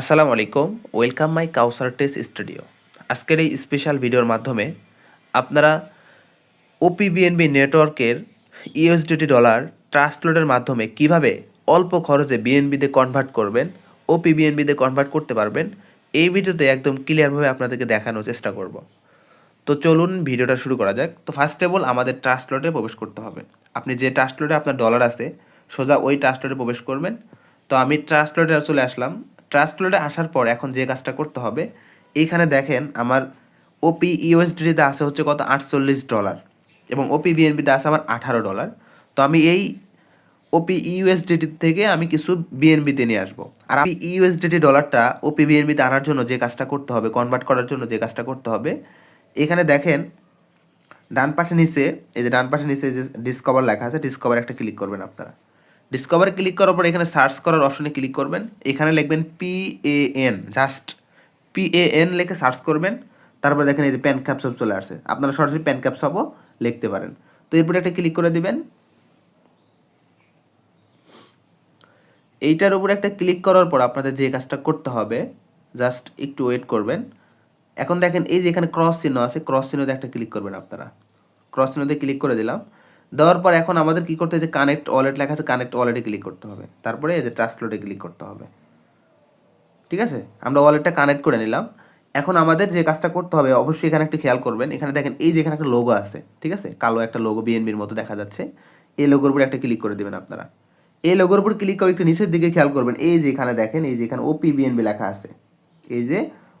আসসালামু আলাইকুম, welcome my Kawsar টেস studio. আজকের এই স্পেশাল ভিডিওর মাধ্যমে আপনারা ওপিবিএনবি নেটওয়ার্কের ইউএসডিটি ডলার ট্রান্সলোডের মাধ্যমে কীভাবে অল্প খরচে বিএনবিতে কনভার্ট করবেন ওপিবিএনবিতে কনভার্ট করতে পারবেন, এই ভিডিওতে একদম ক্লিয়ারভাবে আপনাদেরকে দেখানোর চেষ্টা করব। তো চলুন ভিডিওটা শুরু করা যাক। তো ফার্স্ট অফ অল আমাদের ট্রাস্টলোডে প্রবেশ করতে হবে। আপনি যে ট্রাস্টলোডে আপনার ডলার আছে, সোজা ওই ট্রাস্টলোডে প্রবেশ করবেন। তো আমি ট্রাস্টলোডে চলে আসলাম। ট্রাস্টলোডে আসার পর এখন যে কাজটা করতে হবে, এইখানে দেখেন আমার ওপি ইউএসডিতে আছে হচ্ছে কত? আটচল্লিশ ডলার এবং ওপি বিএনপিতে আছে আমার আঠারো ডলার। তো আমি এই ওপি ইউএসডিটি থেকে আমি কিছু বিএনবিতে নিয়ে আসব। আর আমি ইউএসডিটি ডলারটা ওপি বিএনবিতে আনার জন্য যে কাজটা করতে হবে কনভার্ট করার জন্য যে কাজটা করতে হবে, এখানে দেখেন ডান পাশে নিচে, এই যে ডান পাশে নিচে যে ডিসকভার লেখা আছে ডিসকভার একটা ক্লিক করবেন আপনারা। ডিসকভারে ক্লিক করার পর এখানে সার্চ করার অপশনে ক্লিক করবেন। এখানে লিখবেন P A N just P A N লিখে সার্চ করবেন। তারপর দেখেন এই যে প্যান ক্যাপ সব চলে আসছে। আপনারা সরাসরি প্যান ক্যাপ সবও লিখতে পারেন। তো এরপরে একটা ক্লিক করে দিবেন। এইটার উপর একটা ক্লিক করার পর আপনাদের যে কাজটা করতে হবে জাস্ট একটু ওয়েট করবেন। এখন দেখেন এই যে এখানে ক্রস চিহ্ন আছে ক্রস চিহ্নতে একটা ক্লিক করবেন আপনারা। ক্রস চিহ্নতে ক্লিক করে দিলাম। দেওয়ার পর এখন আমাদের কি করতে হবে যে কানেক্ট ওয়ালেট লেখা আছে কানেক্ট ওয়ালেটে ক্লিক করতে হবে। তারপরে এই যে ট্রান্সলোডে ক্লিক করতে হবে। ঠিক আছে? আমরা ওয়ালেটটা কানেক্ট করে নিলাম। এখন আমাদের যে কাজটা করতে হবে, অবশ্যই এখানে একটু খেয়াল করবেন। এখানে দেখেন, এই যে এখানে একটা লোগো আছে, ঠিক আছে? কালো একটা লোগো বিএনবির মতো দেখা যাচ্ছে। এই লোগোর উপর একটা ক্লিক করে দেবেন আপনারা। এই লোগোর উপর ক্লিক করে একটু নিচের দিকে খেয়াল করবেন। এই যে এখানে দেখেন, এই যে এখানে ওপি বিএনবি লেখা আছে। এই যে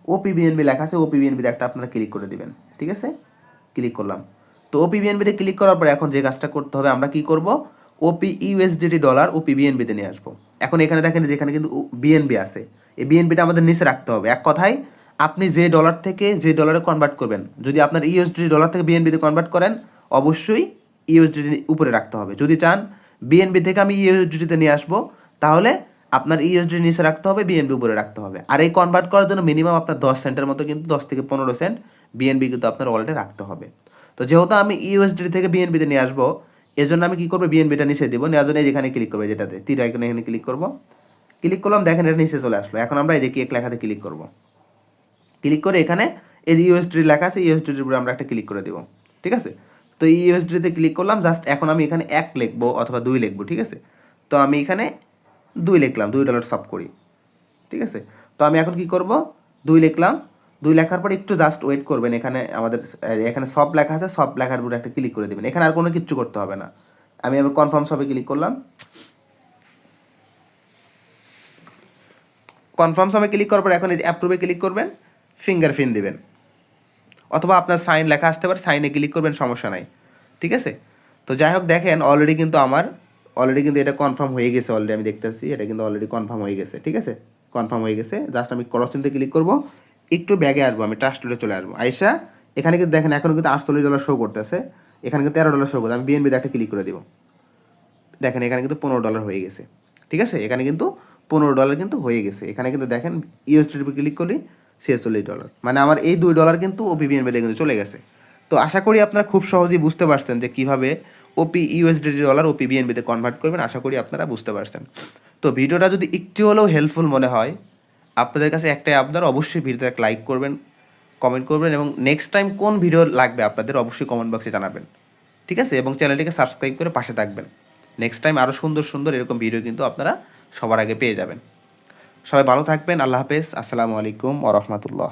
ওপি বিএনবি লেখা আছে ওপি বিএনবিতে একটা আপনারা ক্লিক করে দেবেন। ঠিক আছে? ক্লিক করলাম। তো ওপি বিএনবিতে ক্লিক করার পর এখন যে কাজটা করতে হবে, আমরা কি করব? ওপি ইউএসডিটি ডলার ওপি বিএনবিতে নিয়ে আসব। এখন এখানে দেখেন যে এখানে কিন্তু বিএনবি আছে। এই বিএনবিটা আমাদের নিচে রাখতে হবে। এক কথায়, আপনি যে ডলার থেকে যে ডলারে কনভার্ট করবেন, যদি আপনার ইউএসডি ডলার থেকে বিএনবিতে কনভার্ট করেন, অবশ্যই ইউএসডি উপরে রাখতে হবে। যদি চান বিএনবি থেকে আমি ইউএসডিতে নিয়ে আসব, তাহলে আপনার ইউএসডি নিচে রাখতে হবে বিএনবি উপরে রাখতে হবে। আর এই কনভার্ট করার জন্য মিনিমাম আপনার দশ সেন্টের মতো কিন্তু দশ থেকে পনেরো সেন্ট বিএনবি কিন্তু আপনার ওয়ালেটে রাখতে হবে। তো যেহেতু আমি ইউএসডি থেকে বিএনবিতে নিয়ে আসব, এজন্য আমি কী করব? বিএনবিটা নিচে দেবো। নেওয়ার জন্য এই যেখানে ক্লিক করব যেটাতে। তীর আইকনে এখানে ক্লিক করব। ক্লিক করলাম, দেখেন এটা নিচে চলে আসলো। এখন আমরা এই যে কেক লেখাতে ক্লিক করব। ক্লিক করে এখানে এই যে ইউএসডি লেখা আছে ইউএসডির উপরে আমরা একটা ক্লিক করে দেবো। ঠিক আছে? তো এই ইউএসডিতে ক্লিক করলাম জাস্ট এখন আমি এখানে এক লিখব অথবা দুই লিখব, ঠিক আছে? তো আমি এখানে দুই লিখলাম, দুই ডলার সব করি। ঠিক আছে? তো আমি এখন কি করব? দুই লিখলাম দুই লেখার পর একটু জাস্ট ওয়েট করবেন, এখানে আমাদের, এখানে সব লেখা আছে, সব লেখার উপরে একটা ক্লিক করে দেবেন। এখানে আর কোনো কিচ্ছু করতে হবে না। আমি আবার কনফার্ম সবে ক্লিক করলাম। কনফার্ম সবে ক্লিক করার পর এখন অ্যাপ্রুভে ক্লিক করবেন ফিঙ্গার প্রিন্ট দিবেন। অথবা আপনার সাইন লেখা আসতে পারে সাইনে ক্লিক করবেন, সমস্যা নাই। ঠিক আছে? তো যাই হোক, দেখেন অলরেডি কিন্তু আমার অলরেডি কিন্তু এটা কনফার্ম হয়ে গেছে অলরেডি আমি দেখতেছি, এটা কিন্তু অলরেডি কনফার্ম হয়ে গেছে। ঠিক আছে? কনফার্ম হয়ে গেছে জাস্ট আমি ক্রসিনতে ক্লিক করব। একটু ব্যাগে আসব, আমি ট্রাস্ট ট্রাস্টে চলে আসব। আইসা, এখানে কিন্তু দেখেন, এখন কিন্তু আটচল্লিশ ডলার শো করতেছে। এখানে কিন্তু তেরো ডলার শো করতে আমি বিএনবিতে একটা ক্লিক করে দিব। দেখেন, এখানে কিন্তু পনেরো ডলার হয়ে গেছে। ঠিক আছে? এখানে কিন্তু পনেরো ডলার কিন্তু হয়ে গেছে। এখানে কিন্তু দেখেন ইউএসডির উপর ক্লিক করলে ছেচল্লিশ ডলার মানে আমার এই দুই ডলার কিন্তু ওপি বিএনবিতে কিন্তু চলে গেছে। তো আশা করি আপনারা খুব সহজেই বুঝতে পারছেন যে কীভাবে ওপি ইউএসডি ডলার ওপি বিএনবিতে কনভার্ট করবেন। আশা করি আপনারা বুঝতে পারছেন। তো ভিডিওটা যদি একটু হলেও হেল্পফুল মনে হয় আপনাদের কাছে একটাই আপনার অবশ্যই ভিডিওতে এক লাইক করবেন কমেন্ট করবেন এবং নেক্সট টাইম কোন ভিডিও লাগবে আপনাদের অবশ্যই কমেন্ট বক্সে জানাবেন, ঠিক আছে? এবং চ্যানেলটিকে সাবস্ক্রাইব করে পাশে থাকবেন। নেক্সট টাইম আরও সুন্দর সুন্দর এরকম ভিডিও কিন্তু আপনারা সবার আগে পেয়ে যাবেন। সবাই ভালো থাকবেন, আল্লাহ হাফেজ, আসসালামু আলাইকুম ওরহমতুল্লাহ